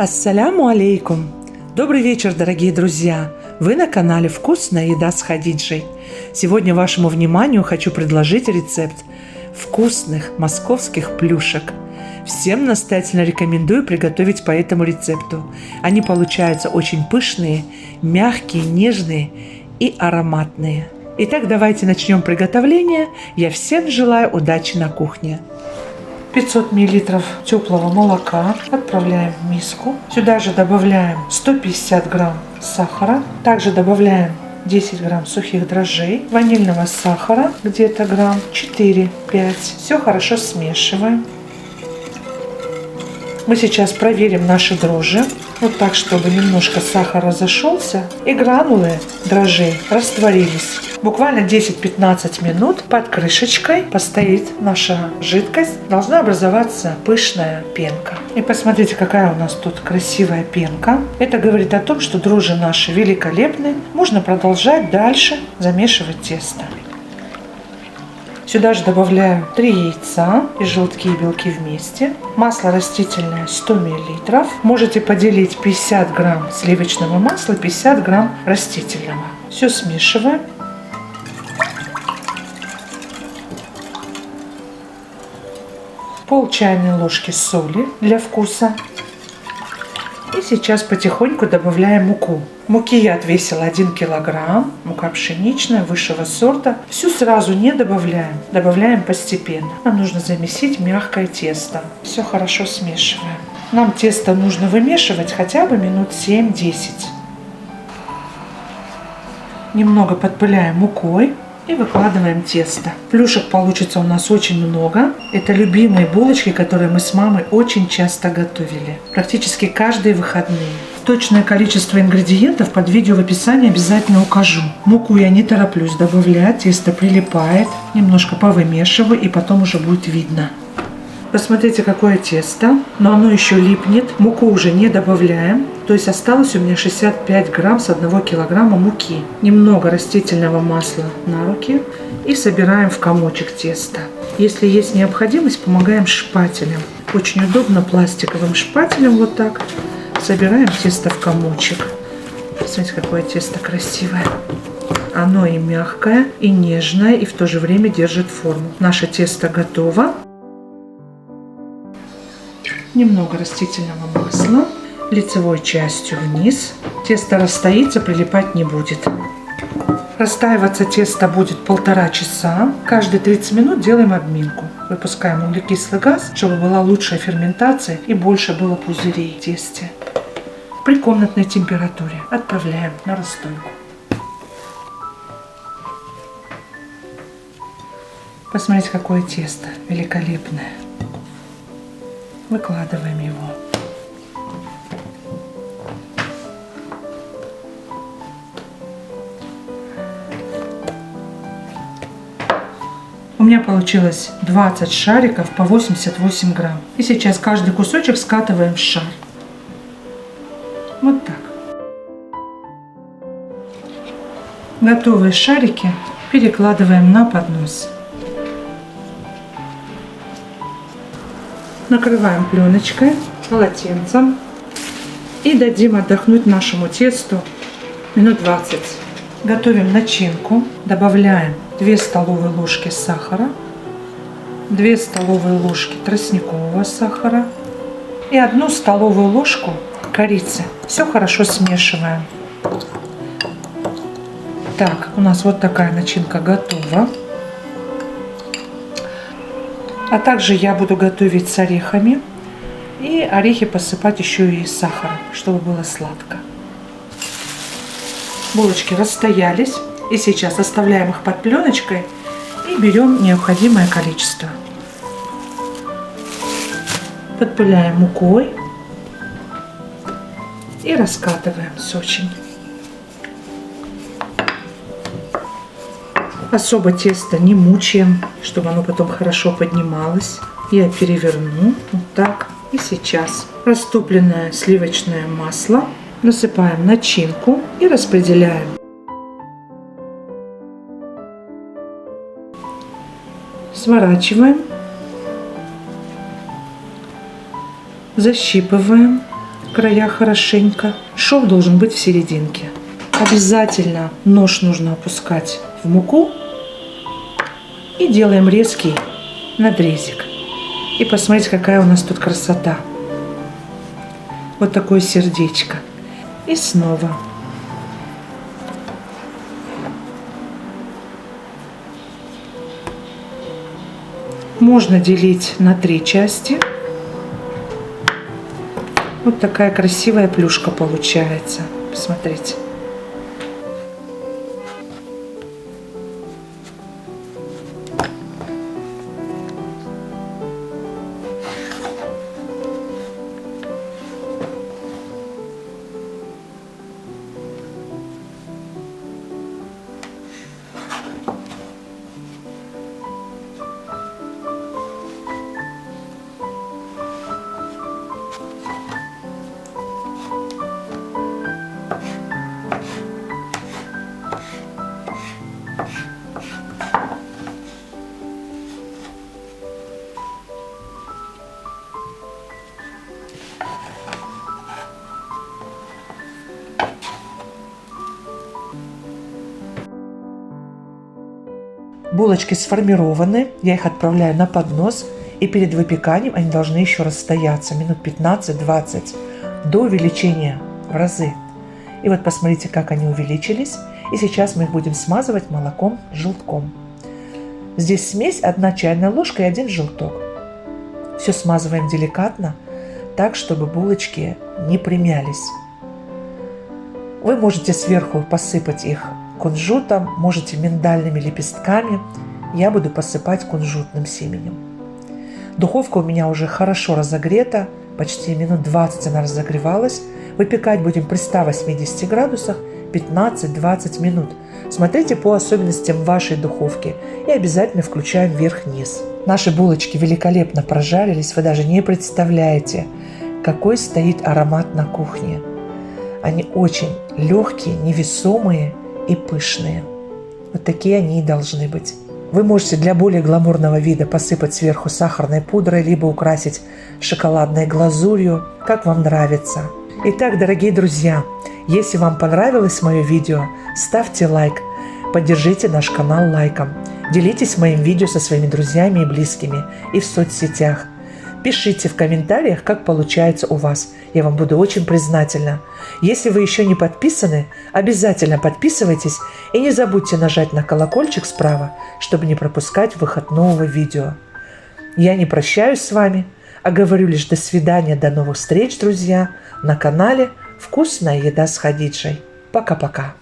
Ассаляму алейкум! Добрый вечер, дорогие друзья! Вы на канале «Вкусная еда с Хадиджей». Сегодня вашему вниманию хочу предложить рецепт вкусных московских плюшек. Всем настоятельно рекомендую приготовить по этому рецепту. Они получаются очень пышные, мягкие, нежные и ароматные. Итак, давайте начнем приготовление. Я всем желаю удачи на кухне. 500 мл теплого молока отправляем в миску. Сюда же добавляем 150 грамм сахара. Также добавляем 10 грамм сухих дрожжей, ванильного сахара где-то грамм 4-5. Все хорошо смешиваем. Мы сейчас проверим наши дрожжи. Вот так, чтобы немножко сахар разошелся и гранулы дрожжей растворились. Буквально 10-15 минут под крышечкой постоит наша жидкость. Должна образоваться пышная пенка. И посмотрите, какая у нас тут красивая пенка. Это говорит о том, что дрожжи наши великолепны. Можно продолжать дальше замешивать тесто. Сюда же добавляю 3 яйца и желтки и белки вместе. Масло растительное 100 мл. Можете поделить 50 грамм сливочного масла, 50 грамм растительного. Все смешиваем. Пол чайной ложки соли для вкуса. И сейчас потихоньку добавляем муку. Муки я отвесила 1 килограмм, мука пшеничная, высшего сорта. Всю сразу не добавляем, добавляем постепенно. Нам нужно замесить мягкое тесто. Все хорошо смешиваем. Нам тесто нужно вымешивать хотя бы минут 7-10. Немного подпыляем мукой и выкладываем тесто. Плюшек получится у нас очень много. Это любимые булочки, которые мы с мамой очень часто готовили. Практически каждые выходные. Точное количество ингредиентов под видео в описании обязательно укажу. Муку я не тороплюсь добавлять, тесто прилипает. Немножко повымешиваю и потом уже будет видно. Посмотрите, какое тесто, но оно еще липнет. Муку уже не добавляем. То есть осталось у меня 65 грамм с 1 килограмма муки. Немного растительного масла на руки и собираем в комочек теста. Если есть необходимость, помогаем шпателем. Очень удобно пластиковым шпателем вот так. Собираем тесто в комочек. Посмотрите, какое тесто красивое. Оно и мягкое, и нежное, и в то же время держит форму. Наше тесто готово немного растительного масла лицевой частью вниз. Тесто расстоится, прилипать не будет. Растаиваться тесто будет полтора часа. Каждые 30 минут делаем обминку. Выпускаем углекислый газ, чтобы была лучшая ферментация и больше было пузырей в тесте. При комнатной температуре отправляем на расстойку. Посмотрите, какое тесто великолепное. Выкладываем его. У меня получилось 20 шариков по 88 грамм. И сейчас каждый кусочек скатываем в шар. Вот так. Готовые шарики перекладываем на поднос. Накрываем пленочкой, полотенцем и дадим отдохнуть нашему тесту минут 20. Готовим начинку, добавляем 2 столовые ложки сахара, 2 столовые ложки тростникового сахара и 1 столовую ложку корицы. Все хорошо смешиваем. Так, у нас вот такая начинка готова. А также я буду готовить с орехами. И орехи посыпать еще и сахаром, чтобы было сладко. Булочки расстоялись. И сейчас оставляем их под пленочкой и берем необходимое количество. Подпыляем мукой и раскатываем с очень. Особо тесто не мучаем, чтобы оно потом хорошо поднималось. Я переверну вот так. И сейчас растопленное сливочное масло насыпаем начинку и распределяем. Сворачиваем, защипываем края хорошенько. Шов должен быть в серединке. Обязательно нож нужно опускать в муку. И делаем резкий надрезик. И посмотрите, какая у нас тут красота. Вот такое сердечко. И снова. Можно делить на три части. Вот такая красивая плюшка получается. Посмотрите. Булочки сформированы, я их отправляю на поднос, и перед выпеканием они должны еще расстояться минут 15-20 до увеличения в разы. И вот посмотрите, как они увеличились. И сейчас мы их будем смазывать молоком желтком. Здесь смесь 1 чайная ложка и 1 желток. Все смазываем деликатно, так, чтобы булочки не примялись. Вы можете сверху посыпать их кунжутом, можете миндальными лепестками. Я буду посыпать кунжутным семенем. Духовка у меня уже хорошо разогрета, почти минут 20 она разогревалась. Выпекать будем при 180 градусах 15-20 минут. Смотрите по особенностям вашей духовки и обязательно включаем вверх-вниз. Наши булочки великолепно прожарились, вы даже не представляете, какой стоит аромат на кухне. Они очень легкие, невесомые и пышные. Вот такие они и должны быть. Вы можете для более гламурного вида посыпать сверху сахарной пудрой, либо украсить шоколадной глазурью, как вам нравится. Итак, дорогие друзья, если вам понравилось мое видео, ставьте лайк, поддержите наш канал лайком, делитесь моим видео со своими друзьями и близкими и в соцсетях – Пишите в комментариях, как получается у вас. Я вам буду очень признательна. Если вы еще не подписаны, обязательно подписывайтесь и не забудьте нажать на колокольчик справа, чтобы не пропускать выход нового видео. Я не прощаюсь с вами, а говорю лишь до свидания, до новых встреч, друзья, на канале «Вкусная еда с Хадиджей». Пока-пока.